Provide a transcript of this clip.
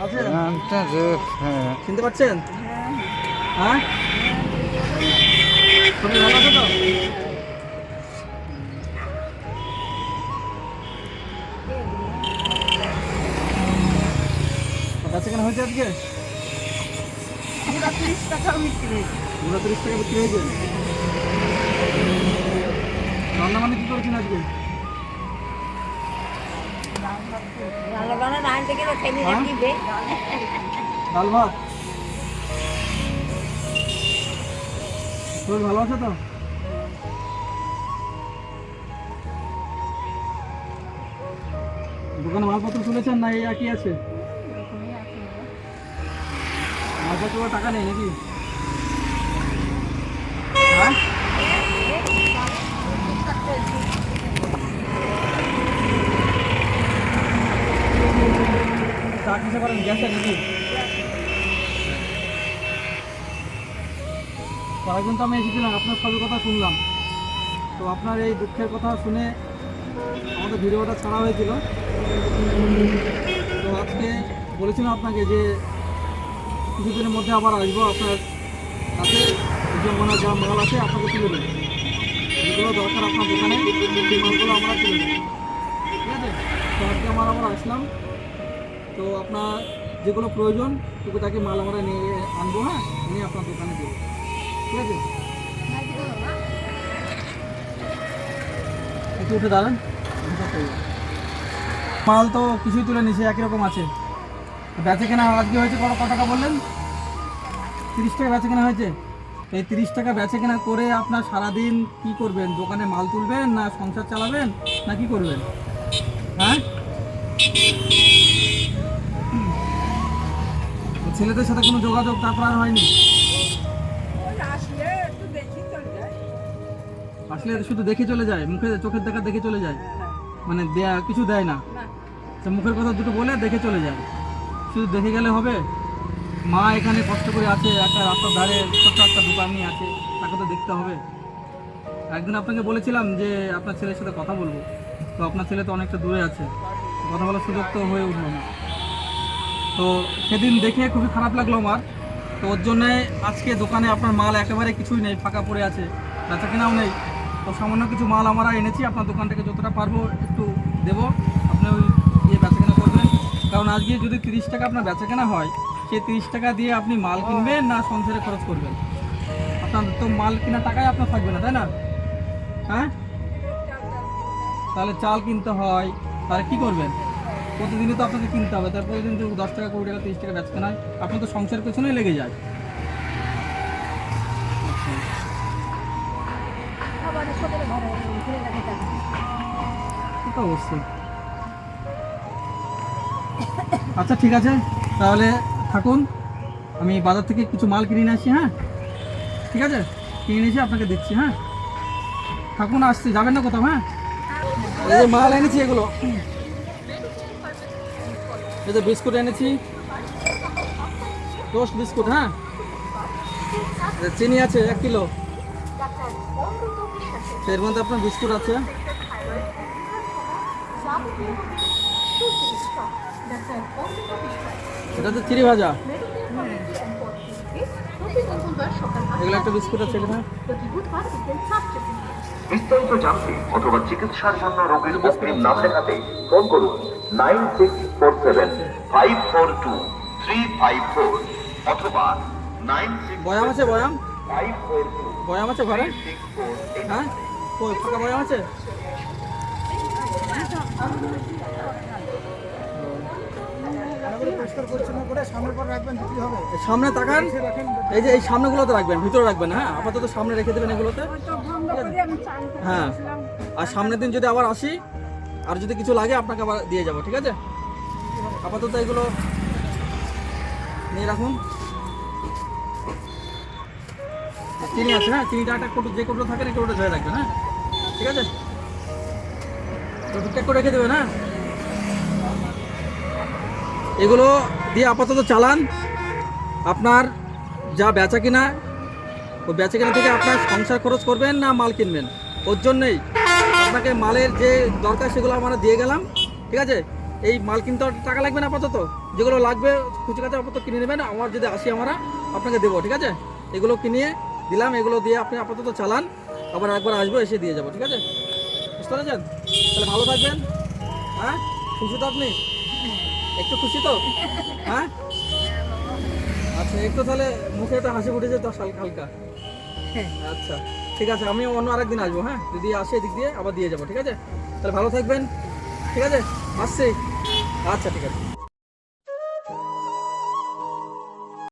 নামটা যে হ্যাঁ। চিনতে পারছেন? হ্যাঁ। শরীর ভালো আছে তো? বেচা কেনা হয়েছে আজকে? পুরো তিরিশ টাকা বিক্রি পুরো তিরিশ টাকা বিক্রি হয়েছে। রান্না মানে কি করেছেন আজকে? ডাল ভাত শরীর ভালো আছে তো? দোকানে মালপত্র তুলেছেন না এই একই আছে? মালপত্র টাকা নেই নাকি? হ্যাঁ? গ্যাসে নাকি? কয়েকদিন তো আমি এসেছিলাম, আপনার সবই কথা শুনলাম। তো আপনার এই দুঃখের কথা শুনে আমাদের ভিডিওটা ছাড়া হয়েছিল। তো আজকে বলেছিলাম আপনাকে যে কিছুদিনের মধ্যে আবার আসব আপনার কাছে। যে মনে যা মাল আছে আপনাকে তুলে দেবো। যেগুলো দরকার আপনার দোকানে মালগুলো আমরা তুলে দেবো। ঠিক আছে? তো আজকে আমার আবার আসলাম। তো আপনার যেগুলো প্রয়োজন টুকুটাকে মাল আমরা নিয়ে আনব হ্যাঁ? নিয়ে আপনার দোকানে দেবো। ঠিক আছে? একটু উঠে দাঁড়ান। মাল তো কিছুই তুলে নিছে, একই রকম আছে। বেচে কেনা আজকে হয়েছে কত টাকা বললেন? তিরিশ টাকা বেচে কেনা হয়েছে? এই তিরিশ টাকা বেচে কেনা করে আপনার সারাদিন কি করবেন? দোকানে মাল তুলবেন না সংসার চালাবেন, না কি করবেন? হ্যাঁ? ছেলেদের সাথে কোনো যোগাযোগ তারপর আর হয়নি? আসলে শুধু দেখে চলে যায়, মুখে চোখের দেখা দেখে চলে যায়। মানে দেয়া কিছু দেয় না। মুখের কথা দুটো বলে দেখে চলে যায়। শুধু দেখে গেলে হবে? মা এখানে কষ্ট করে আছে, একটা রাস্তার ধারে ছোট্ট একটা দোকান নিয়ে আছে, তাকে তো দেখতে হবে। একদিন আপনাকে বলেছিলাম যে আপনার ছেলের সাথে কথা বলব। তো আপনার ছেলে তো অনেকটা দূরে আছে। কথা বলার সুযোগ তো হয়ে উঠল না। তো সেদিন দেখে খুবই খারাপ লাগল আমার। তো ওর জন্যে আজকে দোকানে আপনার মাল একেবারে কিছুই নেই, ফাঁকা পড়ে আছে বেচা কেনাও নেই। তো সামান্য কিছু মাল আমরা এনেছি, আপনার দোকান থেকে যতটা পারব একটু দেবো। আপনি ওই ইয়ে বেচা কেনা করবেন। কারণ আজকে যদি তিরিশ টাকা আপনার বেচা কেনা হয়, সেই তিরিশ টাকা দিয়ে আপনি মাল কিনবেন না সংসারে খরচ করবেন। আপনার তো মাল কেনার টাকাই আপনার থাকবে না, তাই না? হ্যাঁ? তাহলে চাল কিনতে হয়, তাহলে কি করবেন? প্রতিদিনই তো আপনাকে কিনতে হবে। তার প্রতিদিন যদি দশ টাকা, কুড়ি টাকা, তিরিশ টাকা বেচতে নয় আপনার তো সংসারের পেছনেই লেগে যায়। অবশ্যই। আচ্ছা ঠিক আছে। তাহলে থাকুন। আমি বাজার থেকে কিছু মাল কিনে নিয়ে আসি হ্যাঁ? ঠিক আছে? কিনে নিয়ে এসে আপনাকে দিচ্ছি হ্যাঁ? থাকুন, আসছি। যাবেন না কোথাও হ্যাঁ? এই মাল এনেছি এগুলো। যে বিস্কুট এনেছি। টোস্ট বিস্কুট হ্যাঁ? চিনি আছে, এক কিলো। এর মধ্যে আপনার বিস্কুট আছে। এটা তো চিড়ি ভাজা। এগুলো একটা বিস্কুট আছে এটা বিস্তারিত জানতে অথবা চিকিৎসার জন্য রোগীর অগ্রিম নাম লেখাতে ফোন করুন nine six five four two three five four nine বয়াম আছে, বয়াম? ফাইভ বয়াম আছে ঘরে? হ্যাঁ? বয়াম আছে? সামনে তাকান। এই যে এই সামনেগুলোতে রাখবেন, ভিতরে রাখবেন হ্যাঁ? আপাতত সামনে রেখে দেবেন এগুলোতে। হ্যাঁ। আর সামনের দিন যদি আবার আসি, আর যদি কিছু লাগে, আপনাকে আবার দিয়ে যাব, ঠিক আছে? আপাতত এগুলো নিয়ে রাখুন। চিনি আছে হ্যাঁ? চিনিটা একটা কোটো যে কোটো থাকে না কোটোটা ধরে রাখবেন হ্যাঁ? ঠিক আছে? তো ঠিকঠাক করে রেখে দেবেন হ্যাঁ? এগুলো দিয়ে আপাতত চালান। আপনার যা বেচা কিনা ও বেচা কিনা থেকে আপনার সংসার খরচ করবেন না মাল কিনবেন? ওর জন্যই আপনাকে মালের যে দরকার, সেগুলো আমরা দিয়ে গেলাম। ঠিক আছে? এই মাল কিনতে আর টাকা লাগবে না আপাতত? যেগুলো লাগবে খুচরাতে আপাতত কিনে নেবেন। আমার যদি আসি আমরা আপনাকে দেবো ঠিক আছে? এগুলো কিনিয়ে দিলাম এগুলো দিয়ে আপনি আপাতত চালান। আবার একবার আসব এসে দিয়ে যাব ঠিক আছে? বুঝতে পেরেছেন? তাহলে ভালো থাকবেন। হ্যাঁ? খুশি তো আপনি? একটু খুশি তো? হ্যাঁ? আচ্ছা একটু তাহলে মুখে একটা হাসি ফুটেছে তো হালকা হালকা। আচ্ছা ঠিক আছে আমি অন্য আরেকদিন আসব হ্যাঁ? যদি আসে এদিক দিয়ে আবার দিয়ে যাব ঠিক আছে? তাহলে ভালো থাকবেন ঠিক আছে? আসছি। আচ্ছা ঠিক আছে।